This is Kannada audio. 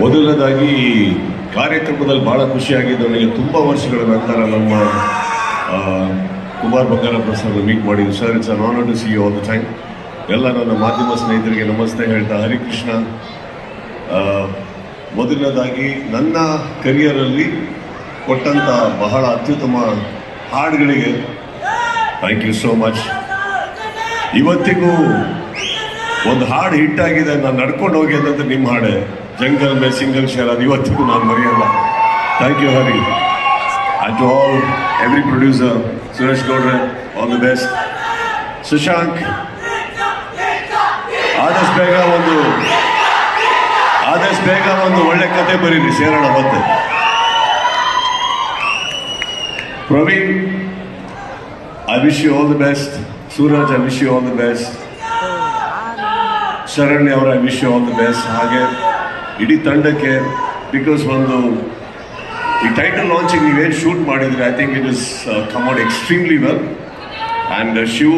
ಮೊದಲನೇದಾಗಿ ಕಾರ್ಯಕ್ರಮದಲ್ಲಿ ಭಾಳ ಖುಷಿಯಾಗಿದ್ದು ನನಗೆ ತುಂಬ ವರ್ಷಗಳ ನಂತರ ನಮ್ಮ ಕುಮಾರ್ ಬಂಗಾರಪ್ಪ ಸರ್ ಮೀಟ್ ಮಾಡಿದ್ದು. Sir it's an honour to see you all the time ಎಲ್ಲ ನನ್ನ ಮಾಧ್ಯಮ ಸ್ನೇಹಿತರಿಗೆ ನಮಸ್ತೆ ಹೇಳ್ತಾ ಹರಿಕೃಷ್ಣ. ಮೊದಲನೇದಾಗಿ ನನ್ನ ಕರಿಯರಲ್ಲಿ ಕೊಟ್ಟಂಥ ಬಹಳ ಅತ್ಯುತ್ತಮ ಹಾಡುಗಳಿಗೆ ಥ್ಯಾಂಕ್ ಯು ಸೋ ಮಚ್ ಇವತ್ತಿಗೂ ಒಂದು ಹಾಡು ಹಿಟ್ಟಾಗಿದೆ ನಾನು ನಡ್ಕೊಂಡು ಹೋಗಿ ಅಂತಂದ್ರೆ ನಿಮ್ಮ ಹಾಡೆ. ಜಂಗಲ್ ಮೇ ಸಿಂಗಲ್ ಶೇರ್ ಅದು ಇವತ್ತಿಗೂ ನಾನು ಮರೆಯಲ್ಲ. Thank you Hari and to all every producer Suresh ಗೌಡ್ರೆ ಆಲ್ ದಿ ಬೆಸ್ಟ್ ಸುಶಾಂಕ್ ಆದಷ್ಟು ಬೇಗ ಒಂದು ಆದಷ್ಟು ಬೇಗ ಒಂದು ಒಳ್ಳೆ ಕತೆ ಬರೀರಿ ಸೇರೋಣ ಮತ್ತೆ. Praveen I wish you all the best Suraj I wish you all the best Sharanya ಅವರ I wish you all the best ಹಾಗೆ ಇಡೀ ತಂಡಕ್ಕೆ ಬಿಕಾಸ್ ಒಂದು, ಈ ಟೈಟಲ್ ಲಾಂಚಿಂಗ್ ನೀವೇನು ಶೂಟ್ ಮಾಡಿದರೆ I think it is come out extremely well and Shiv